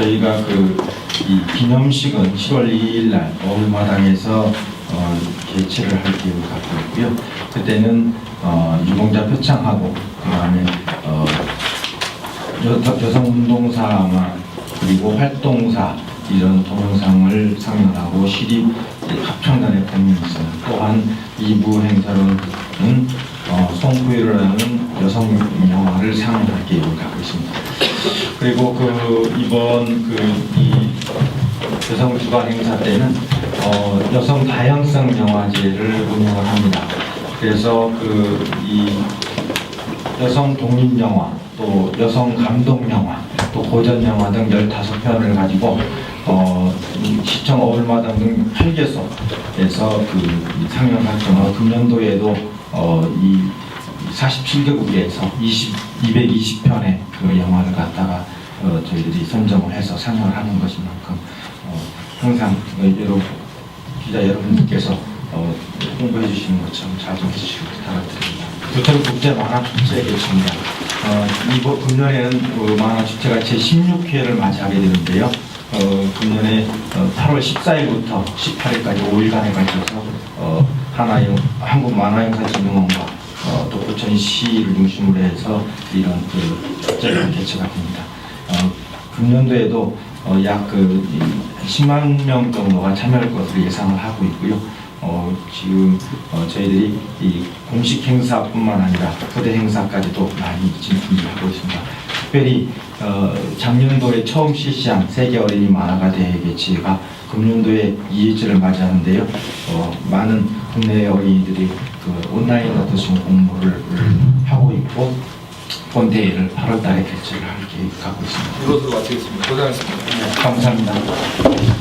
저희가 그 이 기념식은 10월 2일 날 어울마당에서 어, 개최를 할 계획을 갖고 있고요. 그때는 어, 유공자 표창하고 그 다음에 어, 여, 여성운동사 그리고 활동사 이런 동영상을 상영하고 시립 합창단의 공연이 있어요. 또한 2부 행사로는 어, 송구이라는 여성 영화를 상영할 계획을 갖고 있습니다. 그리고 그 이번 그이 여성 주간 행사 때는 어, 여성 다양성 영화제를 운영을 합니다. 그래서 그 이 여성 독립 영화, 또 여성 감동 영화, 또 고전 영화 등 15편을 가지고 어, 이 시청 어울마당 등 8개소에서 그 상영할 경우 금년도에도 어, 이 47개국에서 20, 220편의 그 영화를 갖다가 어, 저희들이 선정을 해서 상영을 하는 것인 만큼 어, 항상 여러 기자 여러분들께서 어, 홍보해 주시는 것처럼 잘좀 해주시고 부탁드립니다. 부천 국제 만화 축제 개최입니다. 어, 이번 금년에는 그 만화 축제가 제 16회를 맞이하게 되는데요. 어, 금년에 어, 8월 14일부터 18일까지 5일간에 걸쳐서 어, 하나의 한국 만화영사진흥원과 어, 또 부천시를 중심으로 해서 이런 그 축제가 개최가 됩니다. 어, 금년도에도 어, 약그 10만 명 정도가 참여할 것으로 예상을 하고 있고요. 어, 지금 어, 저희들이 이 공식 행사뿐만 아니라 초대 행사까지도 많이 준비를 하고 있습니다. 특별히 어, 작년도에 처음 실시한 세계 어린이 만화가 대회 개최가 금년도에 2회째를 맞이하는데요. 어, 많은 국내 어린이들이 그 온라인으로 지금 공부를 하고 있고 본 대회를 8월 달에 개최를 할 계획 갖고 있습니다. 이것으로 마치겠습니다. 고생하셨습니다. 감사합니다.